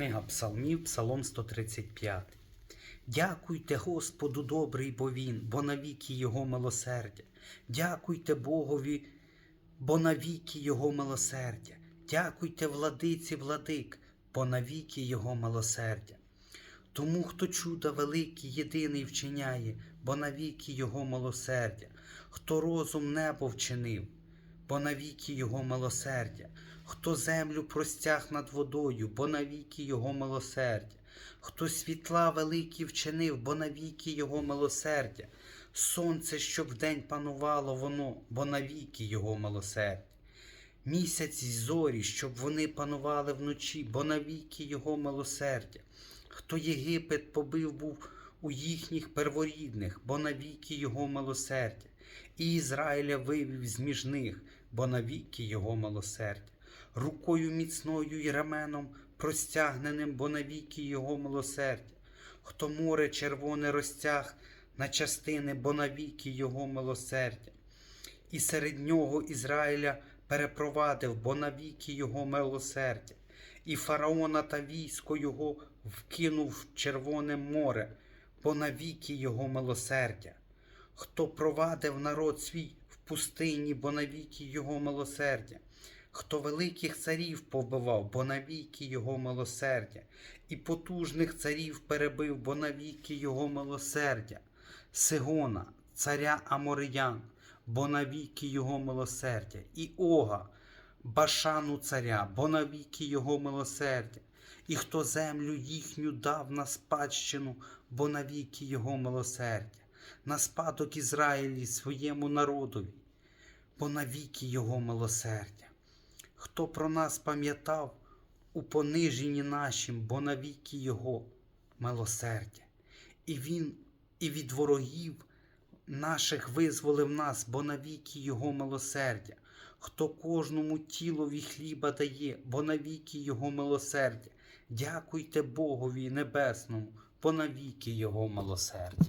Книга Псалмів, Псалом 135. Дякуйте Господу добрий, бо Він, бо навіки Його милосердя. Дякуйте Богові, бо навіки Його милосердя. Дякуйте владиці владик, бо навіки Його милосердя. Тому, хто чуда великі, єдиний вчиняє, бо навіки Його милосердя, хто розум небо вчинив, бо навіки Його милосердя, хто землю простяг над водою, бо навіки Його милосердя, хто світла великі вчинив, бо навіки Його милосердя, сонце, щоб вдень панувало воно, бо навіки Його милосердя. Місяць й зорі, щоб вони панували вночі, бо навіки Його милосердя. Хто Єгипет побив був у їхніх перворідних, бо навіки Його милосердя, і Ізраїля вивів з між них, бо навіки Його милосердя, рукою міцною й раменом простягненим, бо навіки Його милосердя, хто море червоне розтяг на частини, бо навіки Його милосердя, і серед нього Ізраїля перепровадив, бо навіки Його милосердя, і фараона та військо його вкинув в Червоне море, бо навіки Його милосердя. Хто провадив народ свій в пустині, бо навіки Його милосердя, хто великих царів повбивав, бо навіки Його милосердя, і потужних царів перебив, бо навіки Його милосердя, Сигона, царя Амориян, бо навіки Його милосердя, і Ога, Башану царя, бо навіки Його милосердя, і хто землю їхню дав на спадщину, бо навіки Його милосердя, на спадок Ізраїлі своєму народові, бо навіки Його милосердя. Хто про нас пам'ятав у пониженні нашім, бо навіки Його милосердя, і Він і від ворогів наших визволив нас, бо навіки Його милосердя. Хто кожному тілові хліба дає, бо навіки Його милосердя. Дякуйте Богові Небесному, бо навіки Його милосердя.